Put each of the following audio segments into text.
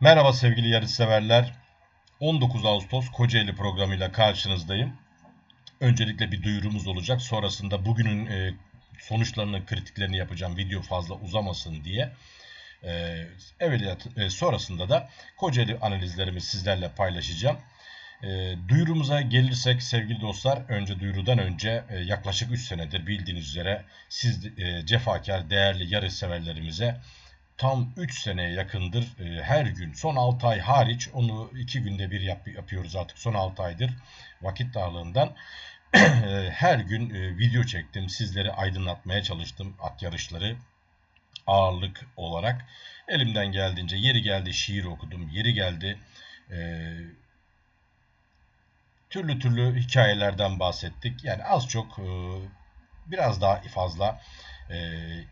Merhaba sevgili yarışseverler. 19 Ağustos Kocaeli programıyla karşınızdayım. Öncelikle bir duyurumuz olacak. Sonrasında bugünün e, sonuçlarının kritiklerini yapacağım. Video fazla uzamasın diye. E, evveliyat, e, sonrasında da Kocaeli analizlerimi sizlerle paylaşacağım. E, duyurumuza gelirsek sevgili dostlar, önce duyurudan önce e, yaklaşık 3 senedir bildiğiniz üzere siz e, cefakar, değerli yarış severlerimize tam 3 seneye yakındır. E, her gün son 6 ay hariç onu 2 günde bir yap, yapıyoruz artık son 6 aydır vakit darlığından e, her gün e, video çektim sizleri aydınlatmaya çalıştım at yarışları ağırlık olarak. Elimden geldiğince yeri geldi şiir okudum yeri geldi e, türlü türlü hikayelerden bahsettik. Yani az çok e, biraz daha fazla e,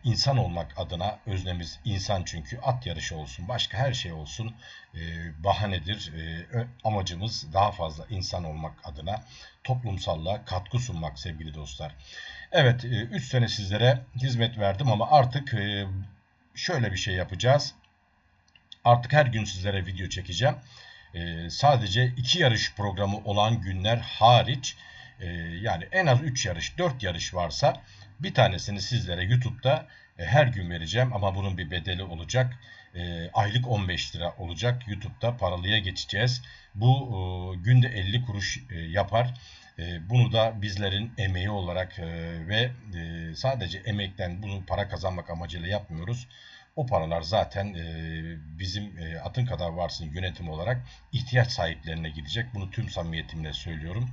insan olmak adına öznemiz insan çünkü at yarışı olsun başka her şey olsun e, bahanedir. E, amacımız daha fazla insan olmak adına toplumsallığa katkı sunmak sevgili dostlar. Evet 3 e, sene sizlere hizmet verdim ama artık e, şöyle bir şey yapacağız. Artık her gün sizlere video çekeceğim. E, sadece iki yarış programı olan günler hariç e, yani en az 3 yarış 4 yarış varsa bir tanesini sizlere YouTube'da e, her gün vereceğim ama bunun bir bedeli olacak. E, aylık 15 lira olacak. YouTube'da paralıya geçeceğiz. Bu e, günde 50 kuruş yapar. Bunu da bizlerin emeği olarak ve sadece emekten bunu para kazanmak amacıyla yapmıyoruz. O paralar zaten bizim Atın Kadar Varsın yönetim olarak ihtiyaç sahiplerine gidecek. Bunu tüm samimiyetimle söylüyorum.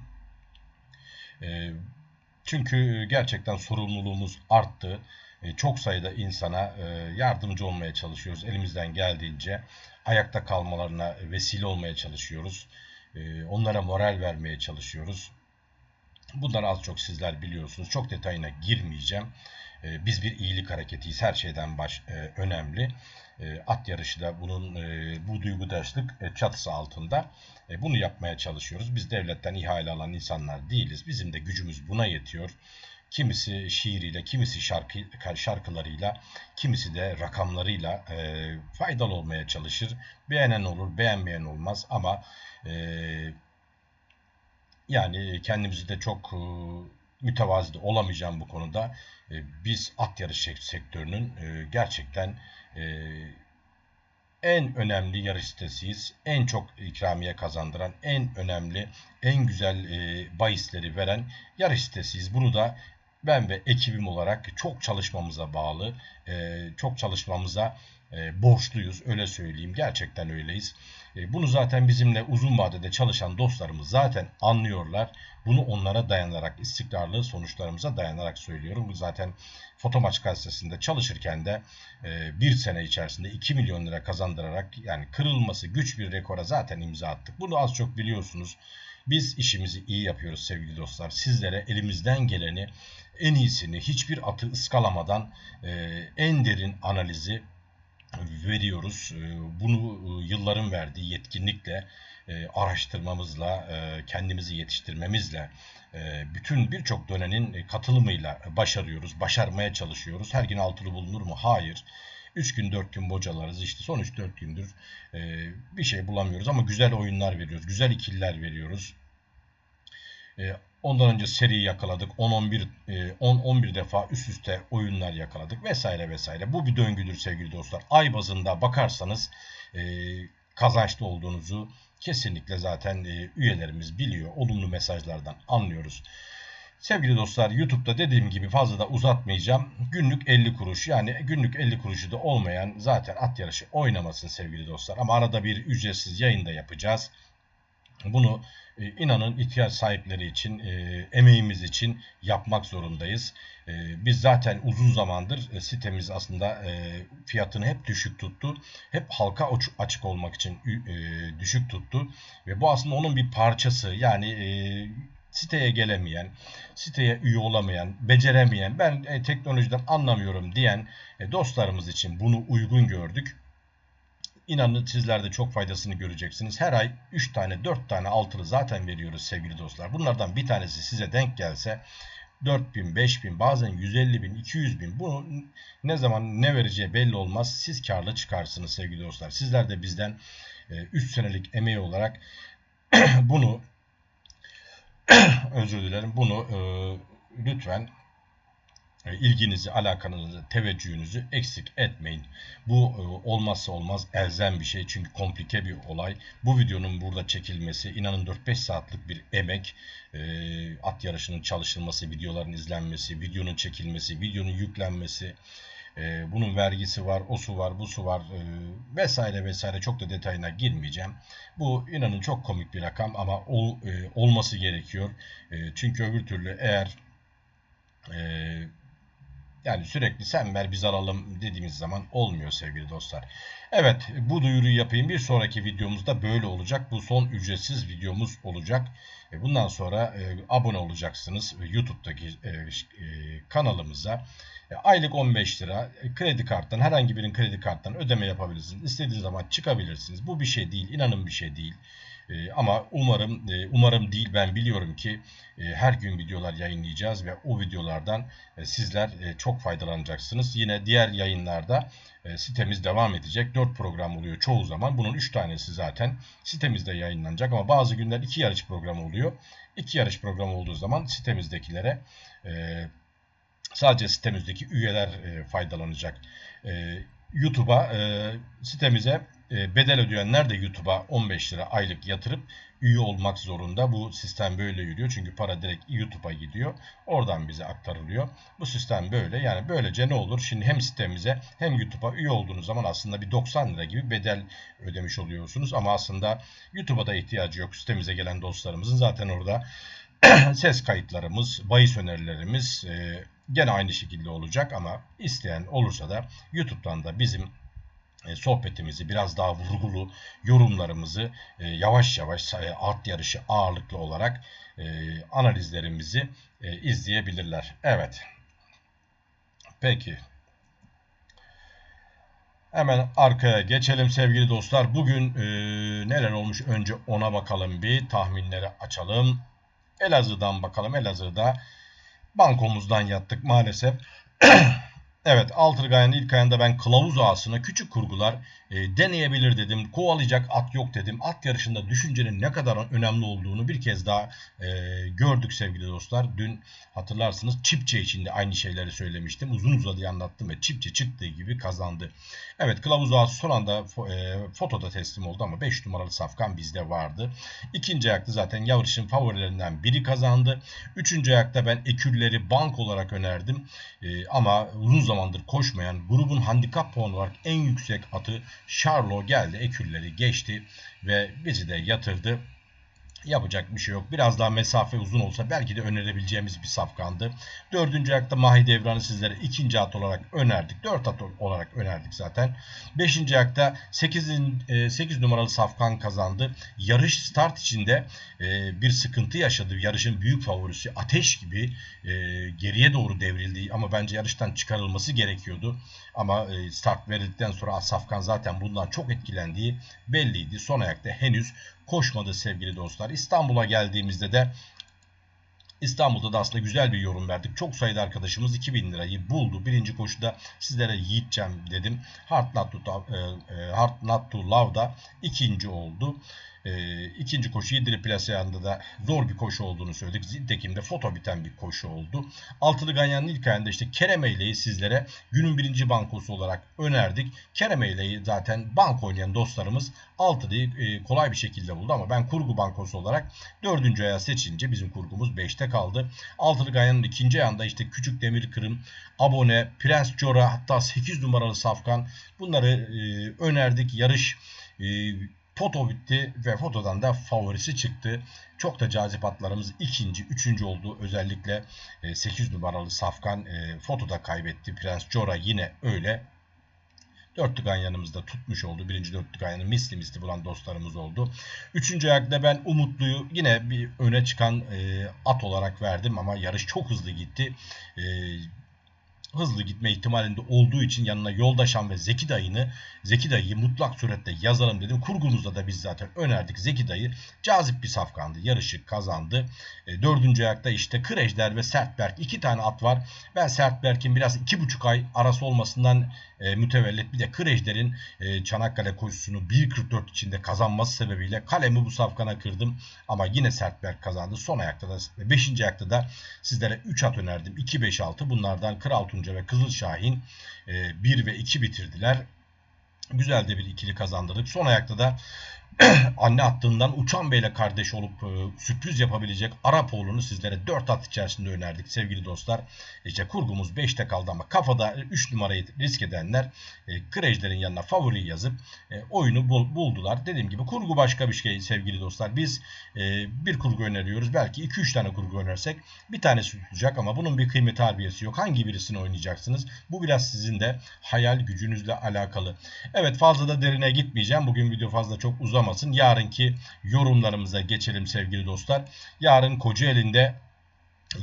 E, çünkü gerçekten sorumluluğumuz arttı. E, çok sayıda insana e, yardımcı olmaya çalışıyoruz. Elimizden geldiğince ayakta kalmalarına vesile olmaya çalışıyoruz. E, onlara moral vermeye çalışıyoruz. Bunları az çok sizler biliyorsunuz. Çok detayına girmeyeceğim. Biz bir iyilik hareketiyiz. Her şeyden baş önemli. E, at yarışı da bunun e, bu duygudaşlık e, çatısı altında bunu yapmaya çalışıyoruz. Biz devletten ihale alan insanlar değiliz. Bizim de gücümüz buna yetiyor. Kimisi şiiriyle, kimisi şarkı şarkılarıyla, kimisi de rakamlarıyla e, faydalı olmaya çalışır. Beğenen olur, beğenmeyen olmaz ama e, yani kendimizi de çok e, mütevazi olamayacağım bu konuda. E, biz at yarış sektörünün e, gerçekten e, en önemli yarış sitesiyiz. En çok ikramiye kazandıran, en önemli, en güzel e, bahisleri veren yarış sitesiyiz. Bunu da ben ve ekibim olarak çok çalışmamıza bağlı, e, çok çalışmamıza e, borçluyuz. Öyle söyleyeyim. Gerçekten öyleyiz. E, bunu zaten bizimle uzun vadede çalışan dostlarımız zaten anlıyorlar. Bunu onlara dayanarak, istikrarlı sonuçlarımıza dayanarak söylüyorum. Zaten Fotomaç gazetesinde çalışırken de e, bir sene içerisinde 2 milyon lira kazandırarak yani kırılması güç bir rekora zaten imza attık. Bunu az çok biliyorsunuz. Biz işimizi iyi yapıyoruz sevgili dostlar. Sizlere elimizden geleni en iyisini hiçbir atı ıskalamadan e, en derin analizi veriyoruz. Ee, bunu e, yılların verdiği yetkinlikle, e, araştırmamızla, e, kendimizi yetiştirmemizle, bütün birçok dönemin katılımıyla başarıyoruz, başarmaya çalışıyoruz. Her gün altılı bulunur mu? Hayır. 3 gün 4 gün bocalarız işte son 3-4 gündür bir şey bulamıyoruz ama güzel oyunlar veriyoruz, güzel ikililer veriyoruz. Ondan önce seri yakaladık. 10-11 10-11 e, defa üst üste oyunlar yakaladık vesaire vesaire. Bu bir döngüdür sevgili dostlar. Ay bazında bakarsanız e, kazançlı olduğunuzu kesinlikle zaten e, üyelerimiz biliyor. Olumlu mesajlardan anlıyoruz. Sevgili dostlar YouTube'da dediğim gibi fazla da uzatmayacağım. Günlük 50 kuruş yani günlük 50 kuruşu da olmayan zaten at yarışı oynamasın sevgili dostlar. Ama arada bir ücretsiz yayında yapacağız. Bunu e, inanın ihtiyaç sahipleri için, e, emeğimiz için yapmak zorundayız. E, biz zaten uzun zamandır e, sitemiz aslında e, fiyatını hep düşük tuttu. Hep halka açık olmak için e, düşük tuttu. Ve bu aslında onun bir parçası. Yani e, siteye gelemeyen, siteye üye olamayan, beceremeyen, ben e, teknolojiden anlamıyorum diyen e, dostlarımız için bunu uygun gördük İnanın sizler de çok faydasını göreceksiniz. Her ay 3 tane 4 tane altılı zaten veriyoruz sevgili dostlar. Bunlardan bir tanesi size denk gelse 4000, 5000, bazen 150 bin, 200 bin. Bunu ne zaman ne vereceği belli olmaz. Siz karlı çıkarsınız sevgili dostlar. Sizler de bizden 3 senelik emeği olarak bunu özür dilerim. Bunu e, lütfen e, ilginizi, alakanızı, teveccühünüzü eksik etmeyin. Bu e, olmazsa olmaz elzem bir şey çünkü komplike bir olay. Bu videonun burada çekilmesi inanın 4-5 saatlik bir emek. E, at yarışının çalışılması, videoların izlenmesi, videonun çekilmesi, videonun yüklenmesi, e, bunun vergisi var, o su var, bu su var e, vesaire vesaire çok da detayına girmeyeceğim. Bu inanın çok komik bir rakam ama ol, e, olması gerekiyor. E, çünkü öbür türlü eğer e, yani sürekli sen ver biz alalım dediğimiz zaman olmuyor sevgili dostlar. Evet bu duyuruyu yapayım. Bir sonraki videomuzda böyle olacak. Bu son ücretsiz videomuz olacak. E, bundan sonra e, abone olacaksınız YouTube'daki e, e, kanalımıza. E, aylık 15 lira e, kredi karttan herhangi birinin kredi karttan ödeme yapabilirsiniz. İstediğiniz zaman çıkabilirsiniz. Bu bir şey değil. inanın bir şey değil. E, ama umarım e, umarım değil ben biliyorum ki e, her gün videolar yayınlayacağız ve o videolardan e, sizler e, çok faydalanacaksınız. Yine diğer yayınlarda e, sitemiz devam edecek. 4 program oluyor çoğu zaman. Bunun 3 tanesi zaten sitemizde yayınlanacak ama bazı günler 2 yarış programı oluyor. 2 yarış programı olduğu zaman sitemizdekilere e, sadece sitemizdeki üyeler e, faydalanacak. E, YouTube'a e, sitemize bedel ödeyenler de YouTube'a 15 lira aylık yatırıp üye olmak zorunda. Bu sistem böyle yürüyor. Çünkü para direkt YouTube'a gidiyor. Oradan bize aktarılıyor. Bu sistem böyle. Yani böylece ne olur? Şimdi hem sitemize hem YouTube'a üye olduğunuz zaman aslında bir 90 lira gibi bedel ödemiş oluyorsunuz. Ama aslında YouTube'a da ihtiyacı yok. Sitemize gelen dostlarımızın zaten orada ses kayıtlarımız, bahis önerilerimiz e, gene aynı şekilde olacak ama isteyen olursa da YouTube'dan da bizim e, sohbetimizi biraz daha vurgulu yorumlarımızı e, yavaş yavaş e, at yarışı ağırlıklı olarak analizlerimizi izleyebilirler. Evet. Peki. Hemen arkaya geçelim sevgili dostlar. Bugün e, neler olmuş önce ona bakalım bir tahminleri açalım. Elazığ'dan bakalım. Elazığ'da bankomuzdan yattık maalesef. Evet Altırgay'ın ilk ayında ben kılavuz ağasına küçük kurgular e, deneyebilir dedim. Kovalayacak at yok dedim. At yarışında düşüncenin ne kadar önemli olduğunu bir kez daha e, gördük sevgili dostlar. Dün hatırlarsınız Çipçe için de aynı şeyleri söylemiştim. Uzun uzadıya anlattım ve Çipçe çıktığı gibi kazandı. Evet kılavuz ağası son anda e, fotoda teslim oldu ama 5 numaralı safkan bizde vardı. İkinci ayakta zaten yarışın favorilerinden biri kazandı. Üçüncü ayakta ben ekürleri bank olarak önerdim. E, ama uzun zamandır koşmayan grubun handikap puanı olarak en yüksek atı Charlo geldi. Ekülleri geçti ve bizi de yatırdı. Yapacak bir şey yok. Biraz daha mesafe uzun olsa belki de önerebileceğimiz bir safkandı. Dördüncü ayakta Mahi Devran'ı sizlere ikinci at olarak önerdik. Dört at olarak önerdik zaten. Beşinci ayakta 8, 8 e, numaralı safkan kazandı. Yarış start içinde e, bir sıkıntı yaşadı. Yarışın büyük favorisi ateş gibi e, geriye doğru devrildi. Ama bence yarıştan çıkarılması gerekiyordu. Ama start verildikten sonra Safkan zaten bundan çok etkilendiği belliydi. Son ayakta henüz koşmadı sevgili dostlar. İstanbul'a geldiğimizde de İstanbul'da da aslında güzel bir yorum verdik. Çok sayıda arkadaşımız 2000 lirayı buldu. Birinci koşuda sizlere yiğitcem dedim. Hard Not to, e, e, Hard Not to Love'da ikinci oldu. E, ikinci koşu Yediri Plaseyan'da da zor bir koşu olduğunu söyledik. Zintekim'de foto biten bir koşu oldu. Altılı Ganyan'ın ilk ayında işte Keremeyle'yi sizlere günün birinci bankosu olarak önerdik. Keremeyle'yi zaten bank oynayan dostlarımız Altılı'yı e, kolay bir şekilde buldu ama ben kurgu bankosu olarak dördüncü aya seçince bizim kurgumuz 5'te kaldı. Altılı Ganyan'ın ikinci ayında işte Küçük Demir Kırım, Abone, Prens Cora hatta 8 numaralı Safkan bunları e, önerdik. Yarış e, Foto bitti ve fotodan da favorisi çıktı. Çok da cazip atlarımız ikinci, üçüncü oldu. Özellikle 8 e, numaralı Safkan e, fotoda kaybetti. Prens Jora yine öyle. Dörtlük yanımızda tutmuş oldu. Birinci dörtlük ayağını misli misli bulan dostlarımız oldu. Üçüncü ayakta ben Umutlu'yu yine bir öne çıkan e, at olarak verdim ama yarış çok hızlı gitti. E, hızlı gitme ihtimalinde olduğu için yanına Yoldaşan ve Zeki dayını Zeki dayıyı mutlak surette yazalım dedim. Kurgumuzda da biz zaten önerdik Zeki dayı. Cazip bir safkandı. Yarışı kazandı. E, dördüncü ayakta işte Kırejder ve Sertberk. iki tane at var. Ben Sertberk'in biraz iki buçuk ay arası olmasından e, mütevellit bir de Kırejder'in e, Çanakkale koşusunu 1.44 içinde kazanması sebebiyle kalemi bu safkana kırdım. Ama yine Sertberk kazandı. Son ayakta da 5. ayakta da sizlere 3 at önerdim. 2, 5, 6 bunlardan Kral Tunca ve Kızıl Şahin e, 1 ve 2 bitirdiler. Güzel de bir ikili kazandırdık. Son ayakta da anne attığından Uçan Bey'le kardeş olup e, sürpriz yapabilecek Arap oğlunu sizlere 4 at içerisinde önerdik sevgili dostlar. İşte kurgumuz 5'te kaldı ama kafada 3 numarayı risk edenler e, Krejler'in yanına favori yazıp e, oyunu bul, buldular. Dediğim gibi kurgu başka bir şey sevgili dostlar. Biz e, bir kurgu öneriyoruz. Belki 2-3 tane kurgu önersek bir tanesi tutacak ama bunun bir kıymeti harbiyesi yok. Hangi birisini oynayacaksınız? Bu biraz sizin de hayal gücünüzle alakalı. Evet fazla da derine gitmeyeceğim. Bugün video fazla çok uzun uzamasın. Yarınki yorumlarımıza geçelim sevgili dostlar. Yarın Kocaeli'nde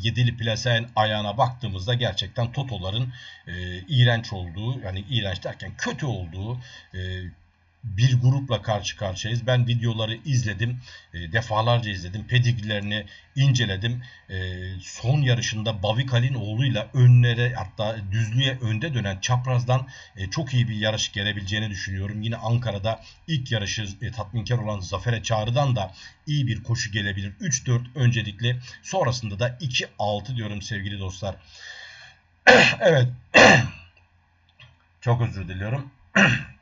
yedili plasenin ayağına baktığımızda gerçekten Totoların e, iğrenç olduğu yani iğrenç derken kötü olduğu e, bir grupla karşı karşıyayız. Ben videoları izledim. E, defalarca izledim. Pedigrilerini inceledim. E, son yarışında Bavikal'in oğluyla önlere hatta düzlüğe önde dönen çaprazdan e, çok iyi bir yarış gelebileceğini düşünüyorum. Yine Ankara'da ilk yarışı tatminkar olan Zafer'e Çağrı'dan da iyi bir koşu gelebilir. 3-4 öncelikli. Sonrasında da 2-6 diyorum sevgili dostlar. evet. çok özür diliyorum.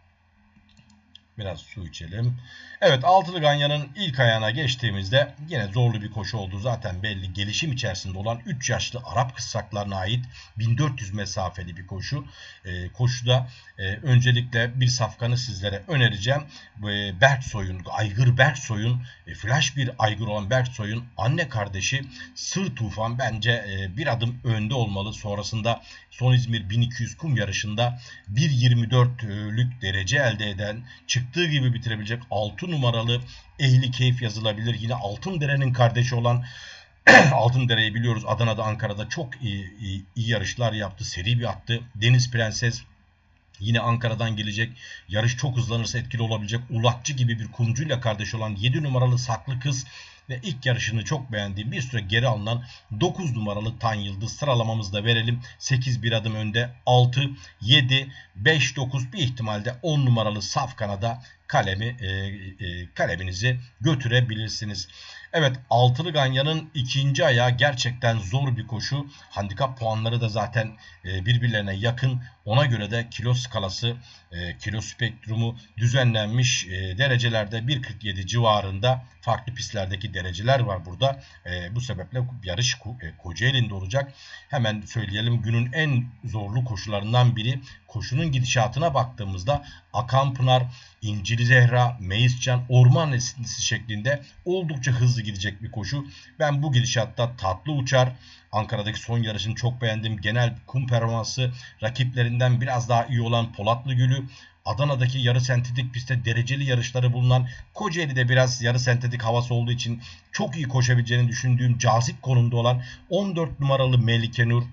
Biraz su içelim. Evet altılı ganyanın ilk ayağına geçtiğimizde yine zorlu bir koşu oldu. Zaten belli gelişim içerisinde olan 3 yaşlı Arap kıssaklarına ait 1400 mesafeli bir koşu. E, koşuda e, öncelikle bir safkanı sizlere önereceğim. E, Berksoy'un, Aygır Berksoy'un, e, flash bir aygır olan Berksoy'un anne kardeşi Sır Tufan bence e, bir adım önde olmalı. Sonrasında Son İzmir 1200 kum yarışında 1.24'lük derece elde eden, çıktığı gibi bitirebilecek 6 numaralı Ehli Keyif yazılabilir. Yine Altındere'nin kardeşi olan Altındere'yi biliyoruz. Adana'da, Ankara'da çok iyi, iyi, iyi yarışlar yaptı. Seri bir attı. Deniz Prenses Yine Ankara'dan gelecek. Yarış çok hızlanırsa etkili olabilecek. Ulakçı gibi bir kumcuyla kardeş olan 7 numaralı Saklı Kız ve ilk yarışını çok beğendiğim bir süre geri alınan 9 numaralı Tan Yıldız sıralamamızda verelim. 8 bir adım önde 6, 7, 5, 9 bir ihtimalde 10 numaralı Safkan'a kalemi e, e, kaleminizi götürebilirsiniz. Evet altılı ganyanın ikinci ayağı gerçekten zor bir koşu. Handikap puanları da zaten e, birbirlerine yakın. Ona göre de kilo skalası, e, kilo spektrumu düzenlenmiş e, derecelerde 1.47 civarında farklı pistlerdeki dereceler var burada. Bu sebeple yarış Kocaeli'nde olacak. Hemen söyleyelim günün en zorlu koşularından biri. Koşunun gidişatına baktığımızda Akan Pınar, İncili Zehra, Meiscan, Orman Esintisi şeklinde oldukça hızlı gidecek bir koşu. Ben bu gidişatta tatlı uçar. Ankara'daki son yarışını çok beğendim. Genel kum performansı rakiplerinden biraz daha iyi olan Polatlı Gülü. Adana'daki yarı sentetik pistte dereceli yarışları bulunan Kocaeli'de biraz yarı sentetik havası olduğu için çok iyi koşabileceğini düşündüğüm cazip konumda olan 14 numaralı Melike Nur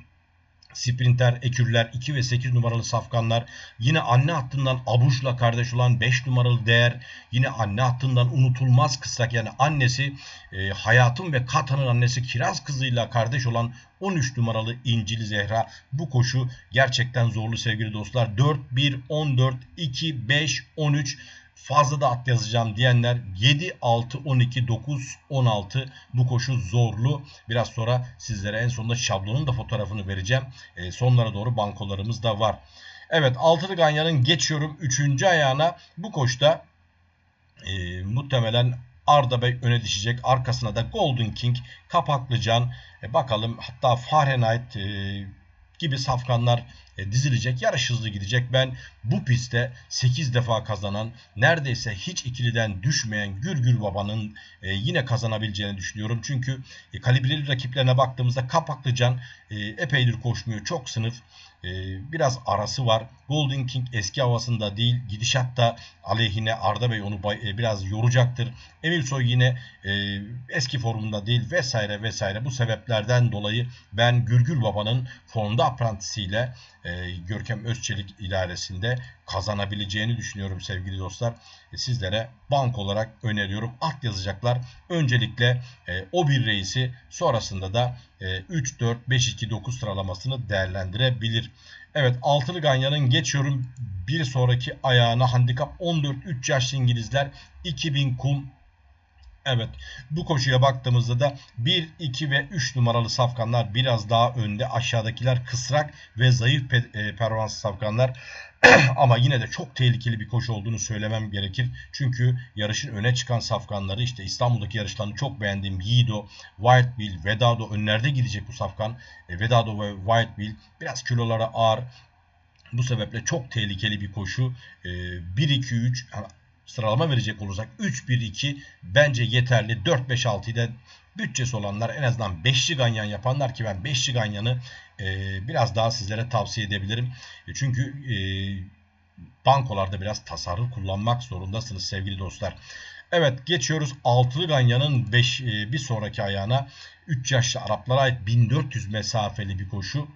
Sprinter, Ekürler, 2 ve 8 numaralı safkanlar. Yine anne hattından Abuş'la kardeş olan 5 numaralı değer. Yine anne hattından unutulmaz kıssak yani annesi e, Hayatın ve Katan'ın annesi Kiraz kızıyla kardeş olan 13 numaralı İncil Zehra. Bu koşu gerçekten zorlu sevgili dostlar. 4, 1, 14, 2, 5, 13 fazla da at yazacağım diyenler 7, 6, 12, 9, 16 bu koşu zorlu. Biraz sonra sizlere en sonunda şablonun da fotoğrafını vereceğim. E, sonlara doğru bankolarımız da var. Evet altılı ganyanın geçiyorum 3. ayağına. Bu koşta e, muhtemelen Arda Bey öne düşecek. Arkasına da Golden King, Kapaklıcan, e, bakalım hatta Fahrenheit e, gibi safkanlar e, dizilecek. Yarış hızlı gidecek. Ben bu pistte 8 defa kazanan, neredeyse hiç ikiliden düşmeyen Gürgür Baba'nın e, yine kazanabileceğini düşünüyorum. Çünkü e, kalibreli rakiplerine baktığımızda Kapaklıcan e, epeydir koşmuyor. Çok sınıf. E, biraz arası var. Golden King eski havasında değil. Gidişatta aleyhine Arda Bey onu e, biraz yoracaktır. Emil Soy yine e, eski formunda değil vesaire vesaire. Bu sebeplerden dolayı ben Gürgür Baba'nın Fonda Aprantisiyle e, Görkem Özçelik idaresinde kazanabileceğini düşünüyorum sevgili dostlar. E, sizlere bank olarak öneriyorum. At yazacaklar. Öncelikle e, o bir reisi sonrasında da e, 3, 4, 5, 2, 9 sıralamasını değerlendirebilir. Evet altılı ganyanın geçiyorum bir sonraki ayağına handikap 14 3 yaşlı İngilizler 2000 kum Evet bu koşuya baktığımızda da 1, 2 ve 3 numaralı safkanlar biraz daha önde. Aşağıdakiler kısrak ve zayıf pe e, safkanlar. Ama yine de çok tehlikeli bir koşu olduğunu söylemem gerekir. Çünkü yarışın öne çıkan safkanları işte İstanbul'daki yarışlarını çok beğendiğim Yiğido, White Bill, Vedado önlerde gidecek bu safkan. E, Vedado ve White Bill biraz kilolara ağır. Bu sebeple çok tehlikeli bir koşu. E, 1-2-3 sıralama verecek olursak 3-1-2 bence yeterli. 4-5-6'yı da bütçesi olanlar en azından 5'li ganyan yapanlar ki ben 5'li ganyanı e, biraz daha sizlere tavsiye edebilirim. E, çünkü e, bankolarda biraz tasarruf kullanmak zorundasınız sevgili dostlar. Evet geçiyoruz altılı ganyanın 5 e, bir sonraki ayağına 3 yaşlı Araplara ait 1400 mesafeli bir koşu.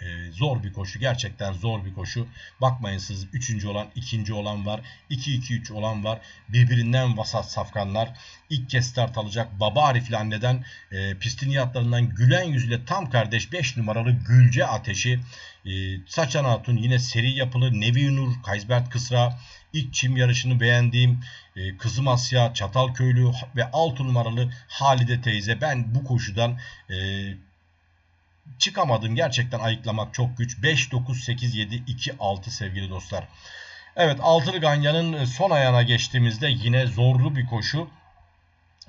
Ee, zor bir koşu. Gerçekten zor bir koşu. Bakmayın siz 3. olan, 2. olan var. 2-2-3 olan var. Birbirinden vasat safkanlar. İlk kez start alacak. Baba Arif'le anneden e, pistin yatlarından gülen yüzüyle tam kardeş 5 numaralı Gülce Ateşi. E, Saçan Hatun yine seri yapılı. Nevi Nur, Kaysbert Kısra. İlk çim yarışını beğendiğim e, Kızım Asya, Çatalköylü ve 6 numaralı Halide teyze. Ben bu koşudan e, çıkamadım. Gerçekten ayıklamak çok güç. 5, 9, 8, 7, 2, 6 sevgili dostlar. Evet Altılı Ganya'nın son ayağına geçtiğimizde yine zorlu bir koşu.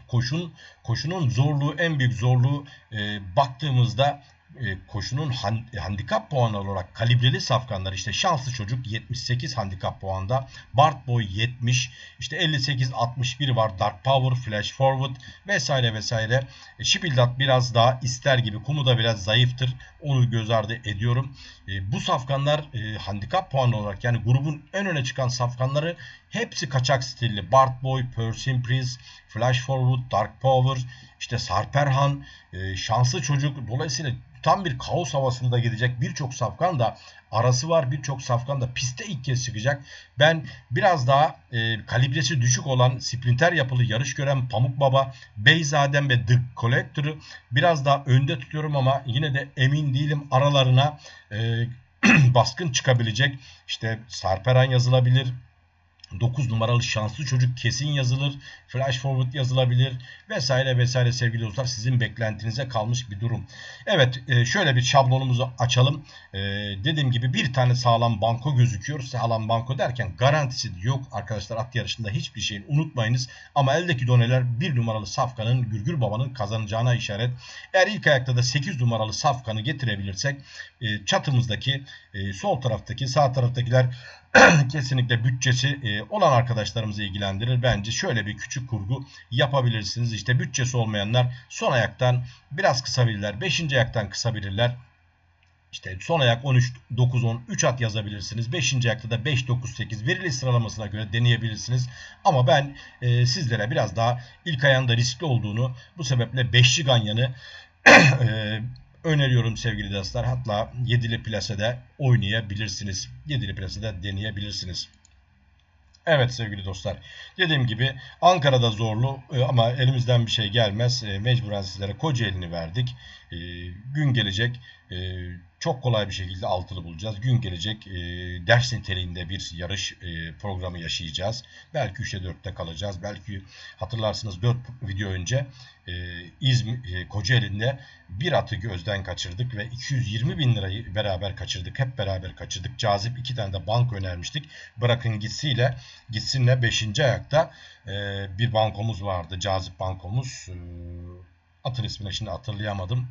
Koşun, koşunun zorluğu en büyük zorluğu e, baktığımızda e, koşunun handikap puanı olarak kalibreli safkanlar işte şanslı çocuk 78 handikap puanda. Bart Boy 70 işte 58 61 var Dark Power Flash Forward vesaire vesaire. E, Şibildat biraz daha ister gibi kumu da biraz zayıftır. Onu göz ardı ediyorum. E, bu safkanlar e, handikap puanı olarak yani grubun en öne çıkan safkanları hepsi kaçak stilli. Bart Boy, Percy Prince, Flash Forward, Dark Power, işte Sarperhan, e, şanslı çocuk. Dolayısıyla tam bir kaos havasında gidecek birçok safkan da arası var. Birçok safkan da piste ilk kez çıkacak. Ben biraz daha e, kalibresi düşük olan sprinter yapılı yarış gören Pamuk Baba, Beyzadem ve The Collector'ı biraz daha önde tutuyorum ama yine de emin değilim aralarına e, baskın çıkabilecek. İşte Sarperan yazılabilir. 9 numaralı şanslı çocuk kesin yazılır. Flash forward yazılabilir vesaire vesaire sevgili dostlar sizin beklentinize kalmış bir durum. Evet e, şöyle bir şablonumuzu açalım. E, dediğim gibi bir tane sağlam banko gözüküyor. Sağlam banko derken garantisi yok arkadaşlar at yarışında hiçbir şeyin unutmayınız. Ama eldeki doneler bir numaralı safkanın Gürgür Baba'nın kazanacağına işaret. Eğer ilk ayakta da 8 numaralı safkanı getirebilirsek e, sol taraftaki sağ taraftakiler kesinlikle bütçesi olan arkadaşlarımızı ilgilendirir. Bence şöyle bir küçük kurgu yapabilirsiniz. İşte bütçesi olmayanlar son ayaktan biraz kısabilirler. 5. ayaktan kısabilirler. İşte son ayak 13, 9, 10, 3 at yazabilirsiniz. 5. ayakta da 5, 9, 8 verili sıralamasına göre deneyebilirsiniz. Ama ben e, sizlere biraz daha ilk ayağında riskli olduğunu bu sebeple 5'li ganyanı e, öneriyorum sevgili dostlar. Hatta 7'li plasede oynayabilirsiniz. 7'li plasede deneyebilirsiniz. Evet sevgili dostlar. Dediğim gibi Ankara'da zorlu e, ama elimizden bir şey gelmez. E, mecburen sizlere Kocaeli'ni verdik. E, gün gelecek çok kolay bir şekilde altılı bulacağız. Gün gelecek ders niteliğinde bir yarış programı yaşayacağız. Belki 3'e 4'te kalacağız. Belki hatırlarsınız 4 video önce İzmir, Kocaeli'nde bir atı gözden kaçırdık ve 220 bin lirayı beraber kaçırdık. Hep beraber kaçırdık. Cazip iki tane de bank önermiştik. Bırakın gitsiyle gitsinle 5. ayakta bir bankomuz vardı. Cazip bankomuz. Atın ismini şimdi hatırlayamadım.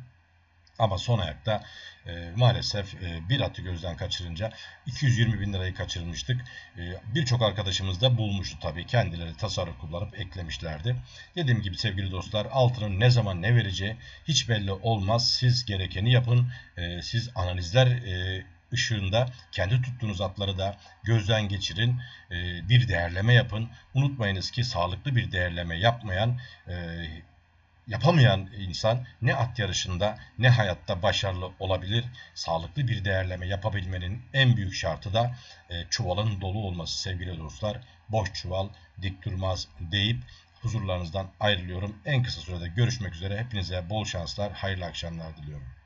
Ama son ayakta e, maalesef e, bir atı gözden kaçırınca 220 bin lirayı kaçırmıştık. E, Birçok arkadaşımız da bulmuştu tabii. Kendileri tasarruf kullanıp eklemişlerdi. Dediğim gibi sevgili dostlar altının ne zaman ne vereceği hiç belli olmaz. Siz gerekeni yapın. E, siz analizler e, ışığında kendi tuttuğunuz atları da gözden geçirin. E, bir değerleme yapın. Unutmayınız ki sağlıklı bir değerleme yapmayan e, yapamayan insan ne at yarışında ne hayatta başarılı olabilir. Sağlıklı bir değerleme yapabilmenin en büyük şartı da e, çuvalın dolu olması sevgili dostlar. Boş çuval dik durmaz deyip huzurlarınızdan ayrılıyorum. En kısa sürede görüşmek üzere. Hepinize bol şanslar, hayırlı akşamlar diliyorum.